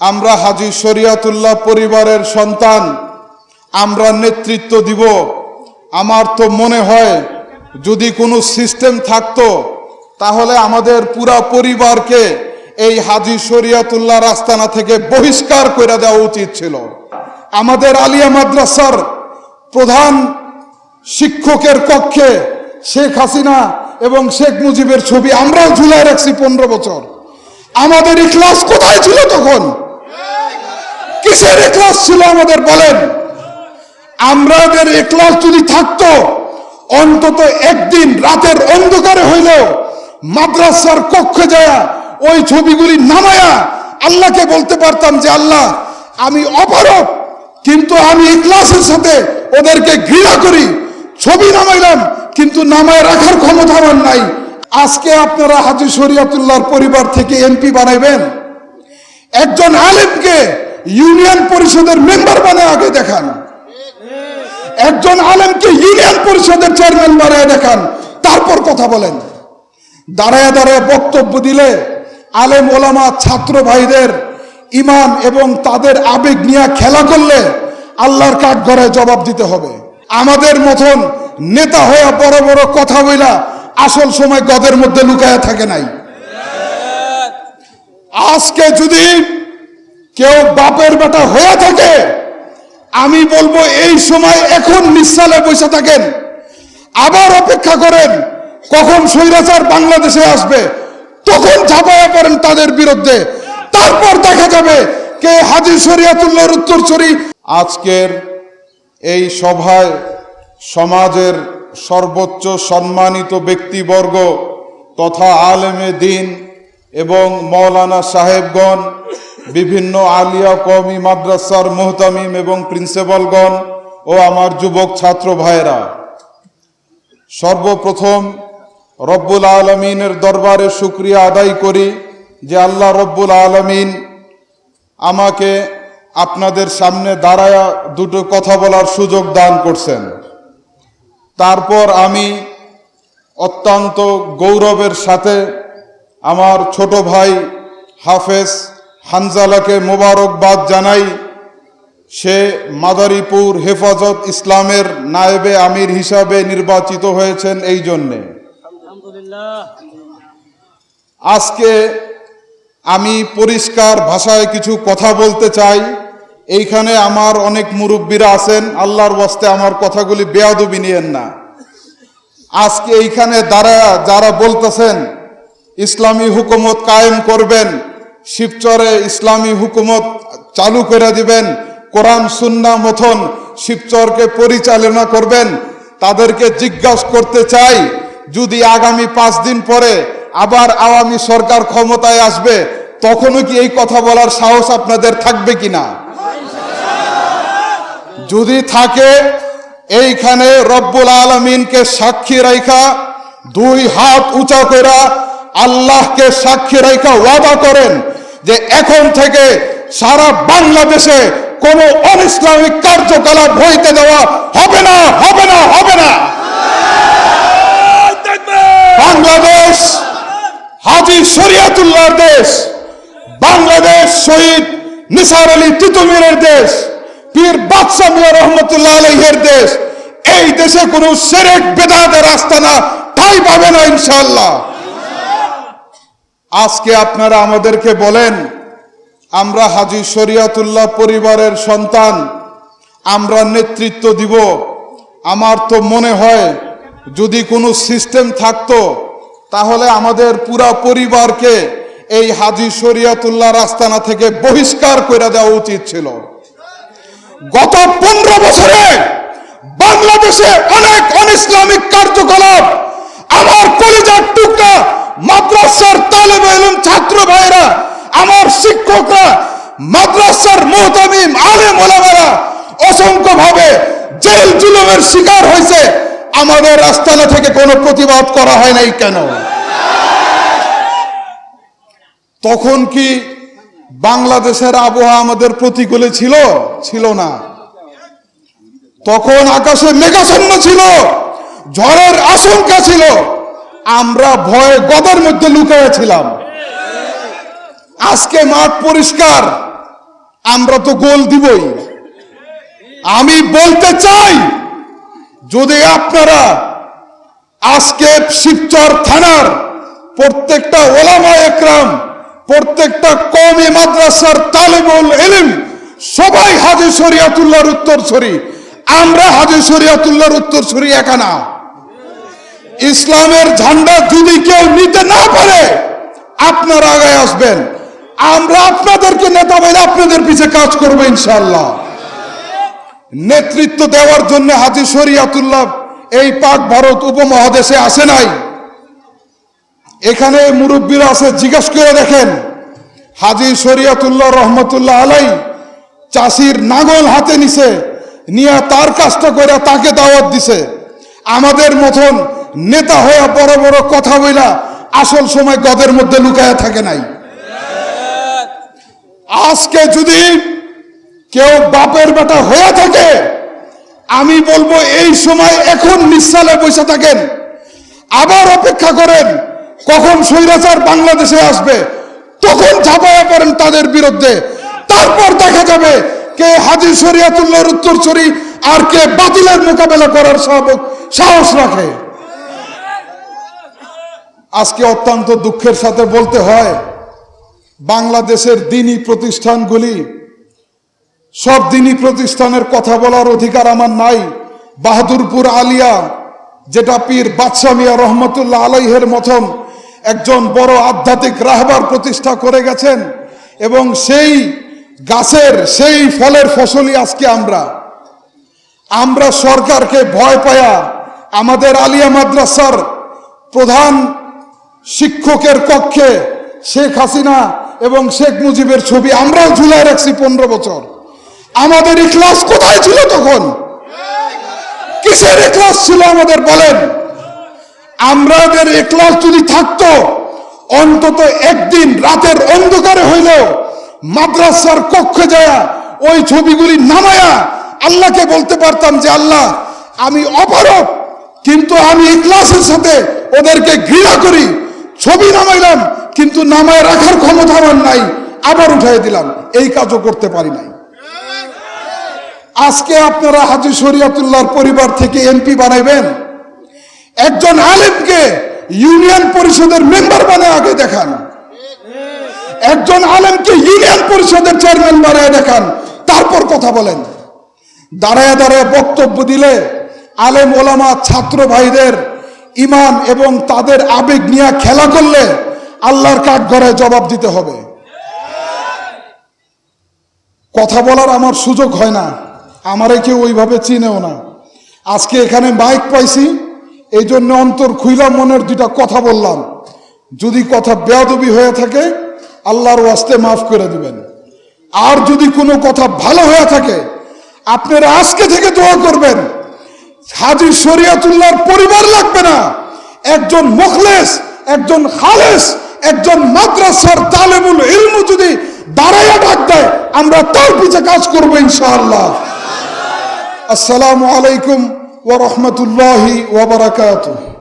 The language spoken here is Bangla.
আমরা হাজি শরিয়াতুল্লাহ পরিবারের সন্তান, আমরা নেতৃত্ব দিব। আমার তো মনে হয়, যদি কোনো সিস্টেম থাকতো, তাহলে আমাদের পুরা পরিবারকে এই হাজি শরিয়াতুল্লাহ রাস্তানা থেকে বহিষ্কার করে দেওয়া উচিত ছিল। আমাদের আলিয়া মাদ্রাসার প্রধান শিক্ষকের কক্ষে শেখ হাসিনা এবং শেখ মুজিবের ছবি আমরাও ঝুলাই রাখছি পনেরো বছর। আমাদের ইখলাস কোথায় ছিল তখন? কিসের ইখলাস ছিল আমাদের, বলেন? আমাদের ইখলাস যদি থাকতো, অন্তত একদিন রাতের অন্ধকারে হইল মাদ্রাসার কক্ষে যায় ওই ছবিগুলি নামায়া আল্লাহকে বলতে পারতাম যে, আল্লাহ, আমি অপারক কিন্তু আমি ইখলাসের সাথে ওদেরকে ঘৃণা করি। ছবি নামাইলাম, কিন্তু নামায় রাখার ক্ষমতা আমার নাই। আজকে আপনারা হাজি শরিয়াতুল্লাহর পরিবার থেকে এমপি বানাইবেন। একজন আলেমকে ইউনিয়ন পরিষদের মেম্বার বানায় আগে দেখান। একজন আলেমকে ইউনিয়ন পরিষদের চেয়ারম্যান বানায় দেখান। তারপর কথা বলেন। দাঁড়ায় দাঁড়ায় বক্তব্য দিলে আলেম ওলামা ছাত্র ভাইদের ইমান এবং তাদের আবেগ নিয়ে খেলা করলে আল্লাহর কাঠ জবাব দিতে হবে। আমাদের মতন নেতা হয়ে বড় বড় কথা বইলা আসল সময় গদের মধ্যে লুকায়া থাকে নাই। আজকে যদি কেউ বাপের বেটা হয়ে থাকে, আমি বলব এই সময় এখন নিঃসালে বসে থাকেন। আবার অপেক্ষা করেন, কখন স্বৈরাচার বাংলাদেশে আসবে, তখন ঝাঁপাইয়া পড়েন তাদের বিরুদ্ধে। তারপর দেখা যাবে কে হাজি শরিয়াতুল্লাহর উত্তরসূরি। আজকের এই সভায় সমাজের সর্বোচ্চ সম্মানিত ব্যক্তিবর্গ তথা আলেমে দিন এবং মৌলানা সাহেবগণ বিভিন্ন আলিয়া কওমি মাদ্রাসার মোহতামিম এবং প্রিন্সিপালগণ ও আমার যুবক ছাত্র ভাইয়েরা, সর্বপ্রথম রব্বুল আলমিনের দরবারে শুক্রিয়া আদায় করি যে আল্লাহ রব্বুল আলমিন আমাকে আপনাদের সামনে দাঁড়ায়া দুটো কথা বলার সুযোগ দান করছেন। তারপর আমি অত্যন্ত গৌরবের সাথে আমার ছোট ভাই হাফেজ হানজালাকে মোবারকবাদ জানাই, সে মাদারীপুর হেফাজত ইসলামের নায়েবে আমির হিসাবে নির্বাচিত হয়েছেন এই জন্যে। আজকে আমি পরিষ্কার ভাষায় কিছু কথা বলতে চাই। এইখানে আমার অনেক মুরব্বীরা আছেন, আল্লাহর ওয়াস্তে আমার কথাগুলি বেয়াদবি নিয়েন না। আজকে এইখানে দ্বারা যারা বলতেছেন, ইসলামী হুকুমত কায়েম করবেন শিবচরে ইসলামী হুকুমত চালু করে দিবেন, কোরআন, সুন্না, মথন শিবচরকে পরিচালনা করবেন। তাদেরকে জিজ্ঞাসা করতে চাই, যদি আগামী পাঁচ দিন পরে আবার আওয়ামী সরকার ক্ষমতায় আসবে, তখনও কি এই কথা বলার সাহস আপনাদের থাকবে কিনা? যদি থাকে, এইখানে রব্বুল আলমিনকে সাক্ষী রাইখা, দুই হাত উঁচা করা আল্লাহকে সাক্ষী রাইখা ওয়াদা করেন যে এখন থেকে সারা বাংলাদেশে কোনো অনিসলামিক কার্যকলাপ হইতে দেওয়া হবে না হবে না হবে না। বাংলাদেশ হাজি শরিয়াতুল্লাহর দেশ, বাংলাদেশ শহীদ নিসার আলী তিতুমিরের দেশ, পীর বাদশাহ মিয়া রহমতুল্লাহ আলহের দেশ, এই দেশে কোনো সেরেক বেদাতের রাস্তা না ঠাই পাবে না ইনশাল্লাহ আজকে আপনারা আমাদেরকে বলেন, আমরা হাজি শরিয়াতুল্লাহ পরিবারের সন্তান, আমরা নেতৃত্ব দিব। আমার তো মনে হয়, যদি কোনো সিস্টেম থাকতো, তাহলে আমাদের পুরা পরিবারকে এই হাজি শরিয়াতুল্লাহ রাস্তানা থেকে বহিষ্কার করে দেওয়া উচিত ছিল। গত পনেরো বছরে বাংলাদেশে অনেক অনিসলামিক কার্যকলাপ, আমার কলিজার টুকরা এলম ছাত্র ভাইরা, আমার শিক্ষকরা, মাদ্রাসার মোহতামিম আলেম ওলামারা অসংখ্য ভাবে জেল জুলুমের শিকার হয়েছে। আমাদের আস্তানা থেকে কোনো প্রতিবাদ করা হয় নাই কেন? তখন কি বাংলাদেশের আবহাওয়া আমাদের প্রতিকূলে ছিল? ছিল না। তখন আকাশে মেঘাচ্ছন্ন ছিল, ঝড়ের আশঙ্কা ছিল। আমরা ভয়ে গদের মধ্যে লুকিয়ে ছিলাম। আজকে মাঠ পরিষ্কার, আমরা তো গোল দিবই। আমি বলতে চাই, যদি আপনারা আজকে শিবচর থানার প্রত্যেকটা ওলামা একরাম, প্রত্যেকটা কমে মাদ্রাসার তালেবুল এলিম সবাই হাজি শরিয়াতুল্লাহর উত্তরসূরি আমরা হাজি শরিয়াতুল্লাহর উত্তরসূরি একা না। ইসলামের ঝান্ডা যদি কেউ নিতে না পারে, আপনারা আগে আসবেন। আমরা আপনাদেরকে নেতা বলে আপনাদের পিছে কাজ করব ইনশাল্লাহ নেতৃত্ব দেওয়ার জন্য হাজি শরিয়াতুল্লাহ এই পাক ভারত উপমহাদেশে আসে নাই। এখানে মুরব্বীরা আছে, জিজ্ঞাসা করে দেখেন। হাজি শরিয়াতুল্লাহ রহমতুল্লাহ আলাই চাষির নাগল হাতে নিছে, নিয়ে তার কাজটা করে তাকে দাওয়াত দিছে। আমাদের মতন নেতা হয়ে বড় বড় কথা বইলা আসল সময় গদের মধ্যে লুকায়া থাকে নাই। আজকে যদি কেউ বাপের বেটা হয়ে থাকে, আমি বলব এই সময় এখন নিঃসালে বসে থাকেন। আবার অপেক্ষা করেন, কখন স্বৈরাচার বাংলাদেশে আসবে, তখন ঝাঁপাইয়া পড়েন তাদের বিরুদ্ধে। তারপর দেখা যাবে কে হাজি শরিয়াতুল্লাহর উত্তরসূরি আর কে বাতিলের মোকাবেলা করার সাহস- সাহস রাখে। আজকে অত্যন্ত দুঃখের সাথে বলতে হয় বাংলাদেশের দিনী প্রতিষ্ঠানগুলি, সব দিনী প্রতিষ্ঠানের কথা বলার অধিকার আমার নাই। বাহাদুরপুর আলিয়া, যেটা পীর বাদশাহ মিয়া রহমতুল্লাহ আলাইহের মতন একজন বড় আধ্যাত্মিক রাহবার প্রতিষ্ঠা করে গেছেন, এবং সেই গাছের, সেই ফলের ফসলই আজকে আমরা। আমরা সরকারকে ভয় পায়া আমাদের আলিয়া মাদ্রাসার প্রধান শিক্ষকের কক্ষে শেখ হাসিনা এবং শেখ মুজিবের ছবি আমরাও ঝুলাই রাখছি পনেরো বছর। আমাদের ইখলাস কোথায় ছিল তখন? কিসের ইখলাস ছিল আমাদের, বলেন? আমাদের ইখলাস যদি থাকতো, অন্তত একদিন রাতের অন্ধকারে হইলেও মাদ্রাসার কক্ষে যায় ওই ছবিগুলি নামায়া আল্লাহকে বলতে পারতাম যে, আল্লাহ, আমি অপারক কিন্তু আমি ইখলাসের সাথে ওদেরকে ঘৃণা করি। ছবি নামাইলাম, কিন্তু নামায় রাখার ক্ষমতা আমার নাই। আবার উঠাই দিলাম, এই কাজও করতে পারি নাই। আজকে আপনারা হাজি শরিয়াতুল্লাহর পরিবার থেকে এমপি বানাইবেন। একজন আলেমকে ইউনিয়ন পরিষদের মেম্বার বানায় আগে দেখান। একজন আলেমকে ইউনিয়ন পরিষদের চেয়ারম্যান বানায় দেখান। তারপর কথা বলেন। দাঁড়ায় দাঁড়ায় বক্তব্য দিলে আলেম ওলামা ছাত্র ভাইদের ইমান এবং তাদের আবেগ নিয়ে খেলা করলে আল্লাহর কাঠগড়ায় জবাব দিতে হবে। কথা বলার আমার সুযোগ হয় না। আমারে কেউ ওইভাবে চিনেও না। আজকে এখানে মাইক পাইছি এই জন্য অন্তর খুইলাম মনের দুটা কথা বললাম। যদি কথা বেয়াদবি হয়ে থাকে, আল্লাহর ওয়াস্তে মাফ করে দিবেন। আর যদি কোনো কথা ভালো হয়ে থাকে, আপনারা আজকে থেকে দোয়া করবেন। হাজির শরিয়াতুল্লাহর পরিবার লাগবে না। একজন মুখলেস, একজন খালেস, একজন মাদ্রাসার তালেমুল ইলমু যদি দাঁড়াইয়া ডাক দেয়, আমরা তার পিছে কাজ করব ইনশাআল্লাহ। আসসালামু আলাইকুম ওয়া রাহমাতুল্লাহি ওয়া বারাকাতুহু।